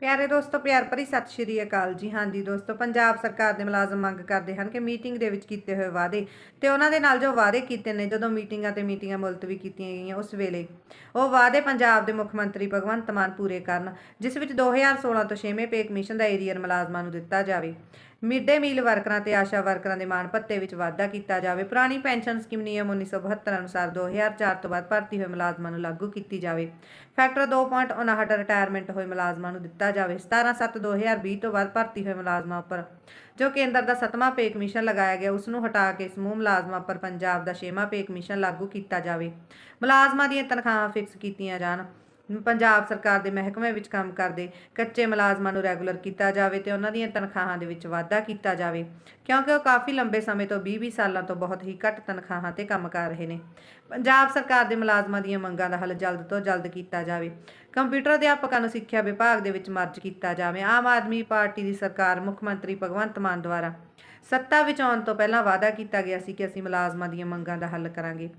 ਪਿਆਰੇ ਦੋਸਤੋ, ਪਿਆਰ ਭਰੀ ਸਤਿ ਸ਼੍ਰੀ ਅਕਾਲ ਜੀ। ਹਾਂਜੀ ਦੋਸਤੋ, ਪੰਜਾਬ ਸਰਕਾਰ ਦੇ ਮੁਲਾਜ਼ਮ ਮੰਗ ਕਰਦੇ ਹਨ ਕਿ ਮੀਟਿੰਗ ਦੇ ਵਿੱਚ ਕੀਤੇ ਹੋਏ ਵਾਅਦੇ ਤੇ ਉਹਨਾਂ ਦੇ ਨਾਲ ਜੋ ਵਾਅਦੇ ਕੀਤੇ ਨੇ, ਜਦੋਂ ਮੀਟਿੰਗਾਂ ਤੇ ਮੀਟਿੰਗਾਂ ਮੁਲਤਵੀ ਕੀਤੀਆਂ ਗਈਆਂ ਉਸ ਵੇਲੇ, ਉਹ ਵਾਅਦੇ ਪੰਜਾਬ ਦੇ ਮੁੱਖ ਮੰਤਰੀ ਭਗਵੰਤ ਮਾਨ ਪੂਰੇ ਕਰਨ, ਜਿਸ ਵਿੱਚ 2016 ਤੋਂ 6ਵੇਂ ਪੇ ਕਮਿਸ਼ਨ ਦਾ ਏਰੀਅਰ ਮੁਲਾਜ਼ਮਾਂ ਨੂੰ ਦਿੱਤਾ ਜਾਵੇ। ਮਿਡ ਡੇ ਮੀਲ ਵਰਕਰਾਂ ਤੇ ਆਸ਼ਾ ਵਰਕਰਾਂ ਦੇ ਮਾਣ ਭੱਤੇ ਵਿੱਚ ਵਾਧਾ ਕੀਤਾ ਜਾਵੇ। ਪੁਰਾਣੀ ਪੈਨਸ਼ਨ ਸਕੀਮ ਨਿਯਮ 1972 ਅਨੁਸਾਰ 2004 ਤੋਂ ਬਾਅਦ ਭਰਤੀ ਹੋਏ ਮੁਲਾਜ਼ਮਾਂ ਨੂੰ ਲਾਗੂ ਕੀਤੀ ਜਾਵੇ। ਫੈਕਟਰ 2.59 ਰਿਟਾਇਰਮੈਂਟ ਹੋਏ ਮੁਲਾਜ਼ਮਾਂ ਨੂੰ ਦਿੱਤਾ ਜਾਵੇ। 17/7/2020 ਤੋਂ ਬਾਅਦ ਭਰਤੀ ਹੋਏ ਮੁਲਾਜ਼ਮਾਂ ਉੱਪਰ ਜੋ ਕੇਂਦਰ ਦਾ ਸੱਤਵਾਂ ਪੇ ਕਮਿਸ਼ਨ ਲਗਾਇਆ ਗਿਆ, ਉਸ ਨੂੰ ਹਟਾ ਕੇ ਸਮੂਹ ਮੁਲਾਜ਼ਮਾਂ ਉੱਪਰ ਪੰਜਾਬ ਦਾ ਛੇਵਾਂ ਪੇ ਕਮਿਸ਼ਨ ਲਾਗੂ ਕੀਤਾ ਜਾਵੇ। ਮੁਲਾਜ਼ਮਾਂ ਦੀਆਂ ਤਨਖਾਹਾਂ ਫਿਕਸ ਕੀਤੀਆਂ ਜਾਣ। ਪੰਜਾਬ ਸਰਕਾਰ ਦੇ ਮਹਿਕਮੇ ਵਿੱਚ ਕੰਮ ਕਰਦੇ ਕੱਚੇ ਮੁਲਾਜ਼ਮਾਂ ਨੂੰ ਰੈਗੂਲਰ ਕੀਤਾ ਜਾਵੇ ਤੇ ਉਹਨਾਂ ਦੀਆਂ ਤਨਖਾਹਾਂ ਦੇ ਵਿੱਚ ਵਾਧਾ ਕੀਤਾ ਜਾਵੇ। ਕਿਉਂਕਿ ਉਹ ਕਾਫੀ ਲੰਬੇ ਸਮੇਂ ਤੋਂ 20-20 ਸਾਲਾਂ ਤੋਂ ਬਹੁਤ ਹੀ ਘੱਟ ਤਨਖਾਹਾਂ ਤੇ ਕੰਮ ਕਰ ਰਹੇ ਨੇ। ਪੰਜਾਬ ਸਰਕਾਰ ਦੇ ਮੁਲਾਜ਼ਮਾਂ ਦੀਆਂ ਮੰਗਾਂ ਦਾ ਹੱਲ ਜਲਦ ਤੋਂ ਜਲਦ ਕੀਤਾ ਜਾਵੇ। ਕੰਪਿਊਟਰ ਅਧਿਆਪਕਾਂ ਨੂੰ ਸਿੱਖਿਆ ਵਿਭਾਗ ਦੇ ਵਿੱਚ ਮਰਜ ਕੀਤਾ ਜਾਵੇ। ਆਮ ਆਦਮੀ ਪਾਰਟੀ ਦੀ ਸਰਕਾਰ ਮੁੱਖ ਮੰਤਰੀ ਭਗਵੰਤ ਮਾਨ ਦੁਆਰਾ ਸੱਤਾ ਵਿੱਚ ਆਉਣ ਤੋਂ ਪਹਿਲਾਂ ਵਾਅਦਾ ਕੀਤਾ ਗਿਆ ਸੀ ਕਿ ਅਸੀਂ ਮੁਲਾਜ਼ਮਾਂ ਦੀਆਂ ਮੰਗਾਂ ਦਾ ਹੱਲ ਕਰਾਂਗੇ।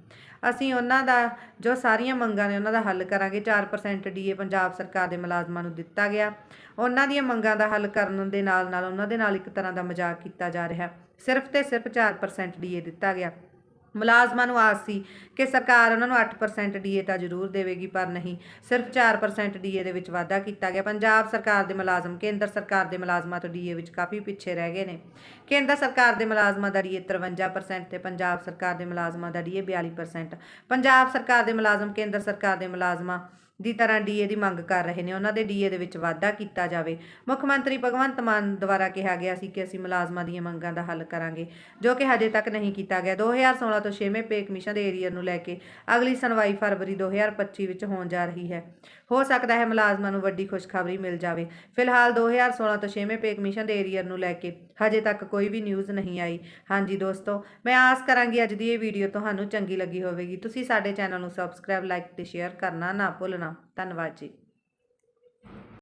ਅਸੀਂ ਉਹਨਾਂ ਦਾ, ਜੋ ਸਾਰੀਆਂ ਮੰਗਾਂ ਨੇ ਉਹਨਾਂ ਦਾ ਹੱਲ ਕਰਾਂਗੇ। 4% ਡੀਏ ਪੰਜਾਬ ਸਰਕਾਰ ਦੇ ਮੁਲਾਜ਼ਮਾਂ ਨੂੰ ਦਿੱਤਾ ਗਿਆ। ਉਹਨਾਂ ਦੀਆਂ ਮੰਗਾਂ ਦਾ ਹੱਲ ਕਰਨ ਦੇ ਨਾਲ ਨਾਲ ਉਹਨਾਂ ਦੇ ਨਾਲ ਇੱਕ ਤਰ੍ਹਾਂ ਦਾ ਮਜ਼ਾਕ ਕੀਤਾ ਜਾ ਰਿਹਾ। ਸਿਰਫ ਤੇ ਸਿਰਫ 4% ਡੀਏ ਦਿੱਤਾ ਗਿਆ। ਮੁਲਾਜ਼ਮਾਂ ਨੂੰ ਆਸ ਸੀ ਕਿ ਸਰਕਾਰ ਉਹਨਾਂ ਨੂੰ 8% ਡੀਏ ਤਾਂ ਜ਼ਰੂਰ ਦੇਵੇਗੀ, ਪਰ ਨਹੀਂ। ਸਿਰਫ 4% ਡੀਏ ਦੇ ਵਿੱਚ ਵਾਧਾ ਕੀਤਾ ਗਿਆ। ਪੰਜਾਬ ਸਰਕਾਰ ਦੇ ਮੁਲਾਜ਼ਮ, ਕੇਂਦਰ ਸਰਕਾਰ ਦੇ ਮੁਲਾਜ਼ਮਾਂ ਤੋਂ ਡੀਏ ਵਿੱਚ ਕਾਫੀ ਪਿੱਛੇ ਰਹਿ ਗਏ ਨੇ। ਕੇਂਦਰ ਸਰਕਾਰ ਦੇ ਮੁਲਾਜ਼ਮਾਂ ਦਾ ਡੀਏ 53% ਤੇ ਪੰਜਾਬ ਸਰਕਾਰ ਦੇ ਮੁਲਾਜ਼ਮਾਂ ਦਾ ਡੀਏ 42% ਪੰਜਾਬ ਸਰਕਾਰ ਦੇ ਮੁਲਾਜ਼ਮ, ਕੇਂਦਰ ਸਰਕਾਰ ਦੇ ਮੁਲਾਜ਼ਮਾਂ ਦੀ ਤਰ੍ਹਾਂ ਡੀਏ ਦੀ ਮੰਗ ਕਰ ਰਹੇ ਨੇ। ਉਹਨਾਂ ਦੇ ਡੀਏ ਦੇ ਵਿੱਚ ਵਾਧਾ ਕੀਤਾ ਜਾਵੇ। ਮੁੱਖ ਮੰਤਰੀ ਭਗਵੰਤ ਮਾਨ ਦੁਆਰਾ ਕਿਹਾ ਗਿਆ ਸੀ ਕਿ ਅਸੀਂ ਮੁਲਾਜ਼ਮਾਂ ਦੀਆਂ ਮੰਗਾਂ ਦਾ ਹੱਲ ਕਰਾਂਗੇ, ਜੋ ਕਿ ਹਜੇ ਤੱਕ ਨਹੀਂ ਕੀਤਾ ਗਿਆ। 2016 ਤੋਂ 6ਵੇਂ ਪੇ ਕਮਿਸ਼ਨ ਦੇ ਏਰੀਅਰ ਨੂੰ ਲੈ ਕੇ ਅਗਲੀ ਸੁਣਵਾਈ ਫਰਵਰੀ 2025 ਵਿੱਚ ਹੋਣ ਜਾ ਰਹੀ ਹੈ। ਹੋ ਸਕਦਾ ਹੈ ਮੁਲਾਜ਼ਮਾਂ ਨੂੰ ਵੱਡੀ ਖੁਸ਼ਖਬਰੀ ਮਿਲ ਜਾਵੇ। ਫਿਲਹਾਲ 2016 ਤੋਂ 6ਵੇਂ ਪੇ ਕਮਿਸ਼ਨ ਦੇ ਏਰੀਅਰ ਨੂੰ ਲੈ ਕੇ ਹਜੇ ਤੱਕ ਕੋਈ ਵੀ ਨਿਊਜ਼ ਨਹੀਂ ਆਈ। ਹਾਂਜੀ ਦੋਸਤੋ, ਮੈਂ ਆਸ ਕਰਾਂਗੀ ਅੱਜ ਦੀ ਇਹ ਵੀਡੀਓ ਤੁਹਾਨੂੰ ਚੰਗੀ ਲੱਗੀ ਹੋਵੇਗੀ। ਤੁਸੀਂ ਸਾਡੇ ਚੈਨਲ ਨੂੰ ਸਬਸਕ੍ਰਾਈਬ, ਲਾਈਕ ਤੇ ਸ਼ੇਅਰ ਕਰਨਾ ਨਾ ਭੁੱਲਣਾ। ਧੰਨਵਾਦ ਜੀ।